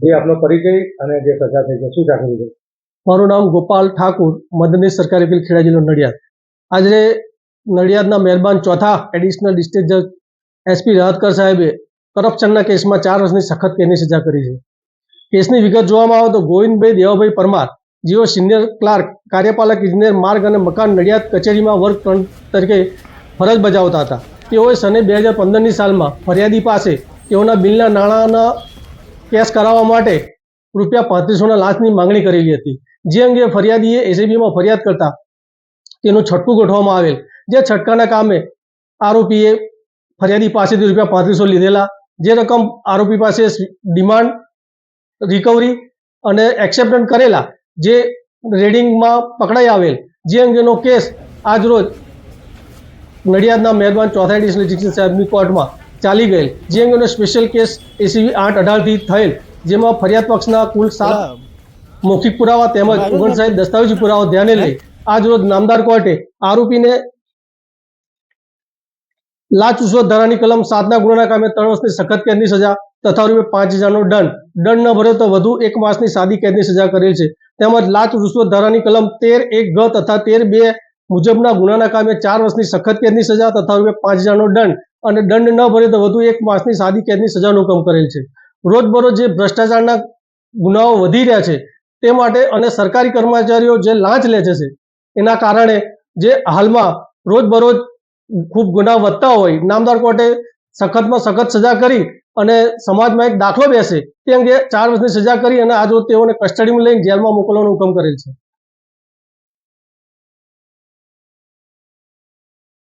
જે આપનો પરિચય અને જે સજા થઈ છે, શું જાણવું છે? મારું નામ ગોપાલ ઠાકુર મદનીશ સરકારી વકીલ ખેડા જિલ્લો નડિયાદ. આજે નડિયાદના મહેરબાન ચોથા એડિશનલ ડિસ્ટ્રિક્ટ જજ એસપી રાહતકર સાહેબે કરપ્શનના કેસમાં ચાર વર્ષની સખત કેદની સજા કરી છે. કેસની વિગત જોવામાં આવે તો ગોવિંદભાઈ દેવાભાઈ પરમાર, જેઓ સિનિયર ક્લાર્ક, કાર્યપાલક, ઇજનેર, માર્ગ અને મકાન નડિયાદ કચેરીમાં વર્ક ફ્રન્ટ તરીકે ફરજ બજાવતા હતા. તેઓએ સને બે હજાર પંદરની સાલમાં ફરિયાદી પાસે તેઓના બિલના નાણાંના કેશ કરાવવા માટે રૂપિયા પાંત્રીસોના લાંચની માંગણી કરેલી હતી. જે અંગે ફરિયાદીએ એસીબીમાં ફરિયાદ કરતા તેનું છટકું ગોઠવવામાં આવેલ. જે છટકાના કામે આરોપીએ ફરિયાદી પાસેથી રૂપિયા પાંત્રીસો લીધેલા. જે રકમ આરોપી પાસે ડિમાન્ડ, રિકવરી અને એક્સેપ્ટન્ટ કરેલા જે રેડિંગમાં પકડાઈ આવેલ. જે અંગેનો કેસ આજરોજ નડિયાદના મહેરબાન ચોથા ડિસ્ટ્રિક્ટ સાહેબની કોર્ટમાં ચાલી ગયેલ. જે અંગેનો સ્પેશિયલ કેસ એસીબી આઠ અઢારથી થયેલ જેમાં ફરિયાદ પક્ષના કુલ સાત મૌખિક પુરાવા તેમજ ઓગણસાઠ દસ્તાવેજી પુરાવા ધ્યાને લઈ આજ રોજ નામદાર કોર્ટે આરોપીને લાચ ઉશ્વત ધારાની કલમ સાતના ગુનાના કામે ત્રણ વર્ષની સખત કેદની સજા તથા રૂપિયા પાંચ હજારનો દંડ. દંડ ન ભર્યો તો વધુ એક માસની સાદી કેદની સજા કરેલ છે. તેમજ લાચ રૂશ્વત ધારાની કલમ તેર એક ગ તથા તેર બે મુજબના ગુનાના કામે ચાર વર્ષની સખત કેદની સજા તથા રૂપિયા પાંચ હજારનો દંડ. અને દંડ ન ભરે તો વધુ એક માસની સાદી કેદની સજાનો હુકમ કરેલ છે. રોજબરોજ જે ભ્રષ્ટાચારના ગુનાઓ વધી રહ્યા છે, તે માટે અને સરકારી કર્મચારીઓ જે લાંચ લે છે એના કારણે જે હાલમાં રોજબરોજ ખૂબ ગુના વધતા હોય, નામદાર કોર્ટે સખતમાં સખત સજા કરી અને સમાજમાં એક દાખલો બેસે, તે અંગે ચાર વર્ષની સજા કરી અને આજ તેઓને કસ્ટડીમાં લઈને જેલમાં મોકલવાનો હુકમ કરેલ છે.